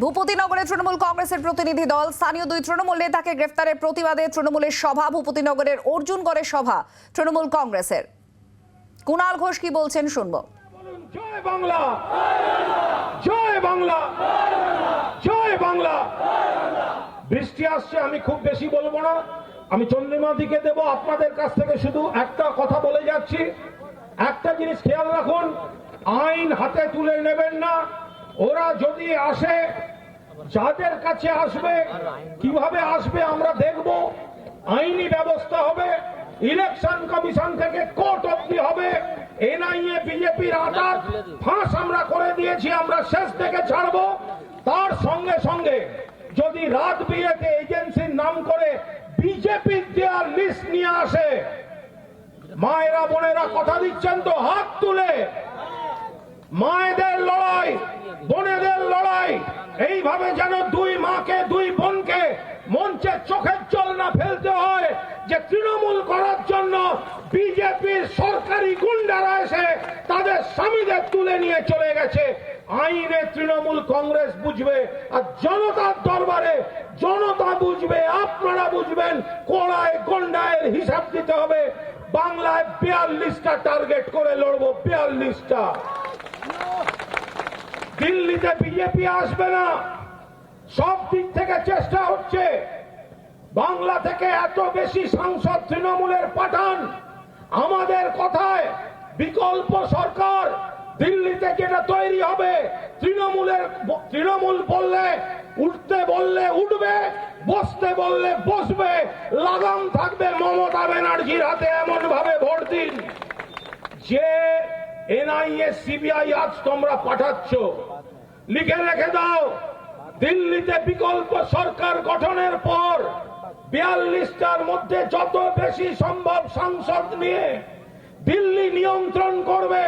ভূপতিনগরে তৃণমূল কংগ্রেসের প্রতিনিধি দল, স্থানীয় দুই তৃণমূল নেতাকে গ্রেফতারের প্রতিবাদে তৃণমূলের সভা, ভূপতিনগরের অর্জুনগড়ের সভা, তৃণমূল কংগ্রেসের। কুণাল ঘোষ কি বলছেন শুনব। বাংলা। বৃষ্টি আসছে, আমি খুব বেশি বলব না। আমি চন্দ্রিমা দিকে দেব, আপনাদের কাছ থেকে শুধু একটা কথা বলে যাচ্ছি। একটা জিনিস খেয়াল রাখুন, আইন হাতে তুলে নেবেন না ওরা যদি আসে, যাদের কাছে আসবে, কীভাবে আসবে আমরা দেখব। আইনি ব্যবস্থা হবে, ইলেকশন কমিশন থেকে কোর্ট অব্দি হবে, এনআইএ, বিজেপির আটার ফাঁস আমরা করে দিয়েছি, আমরা শেষ থেকে ছাড়বো। তার সঙ্গে সঙ্গে যদি রাত বিয়েতে এজেন্সির নাম করে বিজেপির দেওয়ার লিস্ট নিয়ে আসে, মায়েরা বোনেরা কথা দিচ্ছেন তো হাত তুলে। মায়েদের লড়াই বোনেদের লড়াই। এইভাবে যেন দুই মাকে, দুই বোনকে মঞ্চে চোখের জল না ফেলতে হয়, যে তৃণমূল করার জন্য বিজেপির সরকারি গুন্ডারা এসে তাদের স্বামীদের তুলে নিয়ে চলে গেছে। আইনে তৃণমূল কংগ্রেস বুঝবে আর জনতার দরবারে জনতা বুঝবে, আপনারা বুঝবেন, কোড়ায় গন্ডায়ের হিসাব দিতে হবে। বাংলায় বিয়াল্লিশটা টার্গেট করে লড়বো, বিয়াল্লিশটা। দিল্লিতে বিজেপি আসবে না। সব দিক থেকে চেষ্টা হচ্ছে। বাংলা থেকে এত বেশি সাংসদ তৃণমূলের পাঠান। আমাদের কথায় বিকল্প সরকার দিল্লিতে যেটা তৈরি হবে, তৃণমূলের তৃণমূল বললে উঠতে বললে উঠবে, বসতে বললে বসবে। লাগাম থাকবে মমতা ব্যানার্জির হাতে এমন ভাবে ভোট দিন। যে এনআইএ, সিবিআই আজ তোমরা পাঠাচ্ছ। লিখে রেখে দাও, দিল্লিতে বিকল্প সরকার গঠনের পর বিয়াল্লিশটার মধ্যে যত বেশি সম্ভব সাংসদ নিয়ে দিল্লি নিয়ন্ত্রণ করবে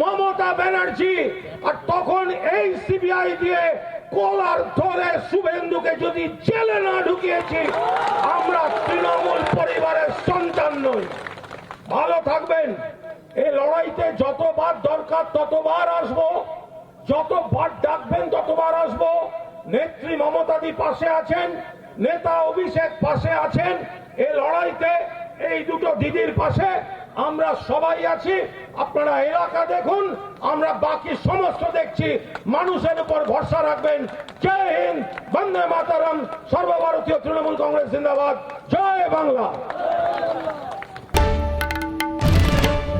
মমতা ব্যানার্জি, আর তখন এই সিবিআই দিয়ে কলার ধরে শুভেন্দুকে যদি জেলে না ঢুকিয়েছি, আমরা তৃণমূল পরিবারের সন্তান নই। ভালো থাকবেন। এই লড়াইতে যতবার দরকার ততবার আসব। যতবার ডাকবেন ততবার আসব। নেত্রী মমতাদি পাশে আছেন, নেতা অভিষেক পাশে আছেন। এই লড়াইতে এই দুটো দিদির পাশে আমরা সবাই আছি। আপনারা এলাকা দেখুন, আমরা বাকি সমস্ত দেখছি। মানুষের উপর ভরসা রাখবেন। জয় হিন্দ, বন্দে মাতারাম, সর্বভারতীয় তৃণমূল কংগ্রেস জিন্দাবাদ। জয় বাংলা।